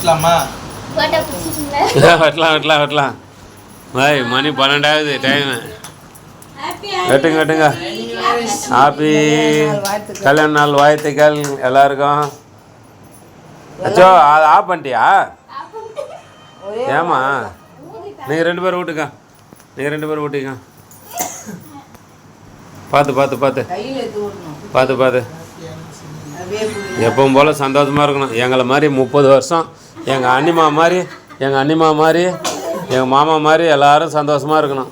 வெட்டலாமா வெட்டலாம் வெட்டலாம் வெட்டலாம் பாய் மணி பன்னெண்டாவது டைமு வெட்டுங்க வெட்டுங்க. ஹாப்பி கல்யாண நாள் வாழ்த்துக்கள் எல்லாருக்கும். அச்சோ அதை ஆஃப் பண்ணிட்டியா? ஏமா நீங்கள் ரெண்டு பேரும் விட்டுக்க. நீங்கள் ரெண்டு பேரும் விட்டுக்க. பார்த்து பார்த்து பார்த்து. பார்த்து பார்த்து. எப்பவும் போல் சந்தோஷமாக இருக்கணும். எங்களை மாதிரி முப்பது வருஷம் எங்கள் அண்ணிமா மாதிரி எங்கள் அண்ணிமா மாதிரி எங்கள் மாமா மாதிரி எல்லாரும் சந்தோஷமாக இருக்கணும்.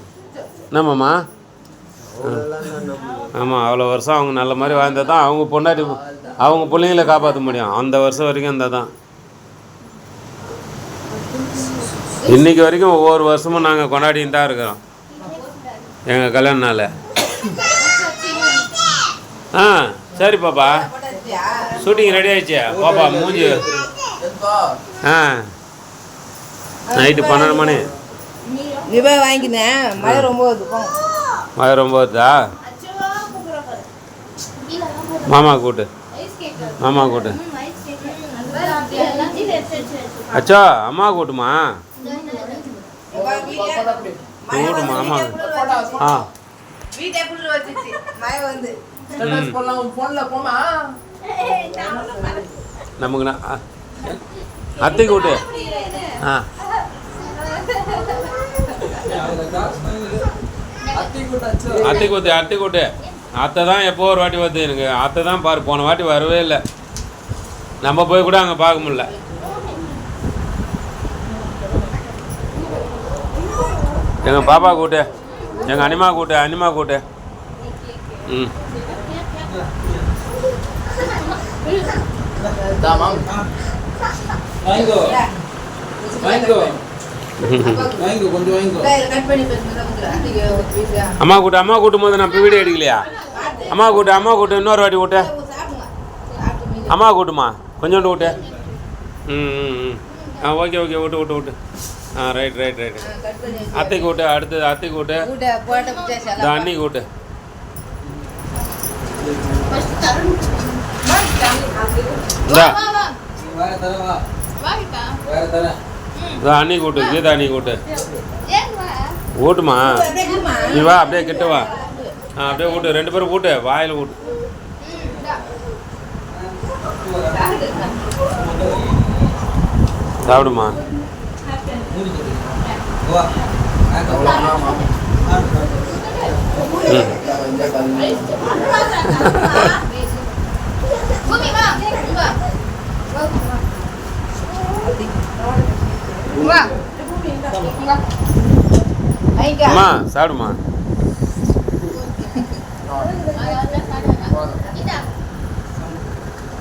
என்னம்மாம்மா ஆமாம் அவ்வளோ வருஷம் அவங்க நல்ல மாதிரி வாழ்ந்தால் தான். அவங்க பொண்டாட்டி அவங்க பிள்ளைங்கள காப்பாற்ற முடியும். அந்த வருஷம் வரைக்கும் இருந்தால் தான். இன்றைக்கி வரைக்கும் ஒவ்வொரு வருஷமும் நாங்கள் கொண்டாடின்னு தான் இருக்கிறோம். எங்கள் கல்யாண நாள் ஆ சரி பாப்பா. ஷூட்டிங் ரெடி ஆயிடுச்சு பாப்பா மூஞ்சி ஆ. நைட்டு பன்னெண்டு மணி. நீ போய் மழை ரொம்ப வருது போங்க. மழை ரொம்ப வருதா? மாமா கூட்டு மாமா கூட்டு அச்சா அம்மா கூட்டுமா? கூட்டுமா அம்மா. ஆ. நமக்கு நான் ஆ. அத்தை கூட்டு ஆ. அத்தி அத்தை கூத்து அத்தை கூட்டு அத்தை தான் எப்போ ஒரு வாட்டி வருது எனக்கு அத்தை தான் பாரு போன வாட்டி வரவே இல்லை. நம்ம போய் கூட அங்கே பார்க்க முடில எங்கள் பாப்பா கூட்டு எங்கள் அனிமா கூட்டு அனிமா கூட்டு ம். தாமாம் piece ஆ. அம்மா கூட்டு அம்மா கூட்டும் போது நான் வீடியோ எடுக்கலையா? அம்மா கூட்டு அம்மா கூட்டு இன்னொரு வாட்டி கூட்டு. அம்மா கூட்டுமா? கொஞ்சோண்டு விட்டு ம் ஆ ஓகே ஓகே விட்டு விட்டு விட்டு ஆ ரைட் ரைட் ரைட். அத்தை கூட்டு அடுத்தது அத்தை கூட்டு. அண்ணி கூட்டு வா அண்ணி கூட்டு கீதா அண்ணி கூட்டு. ஊட்டுமா. நீ வா அப்படியே கிட்ட வா. ஆ அப்படியே கூட்டு ரெண்டு பேரும் கூட்டு வாயில் கூட்டு சாப்பிடுமா? வா. ம். வாங்கிக்கோ. அம்மா சாப்பிடுமா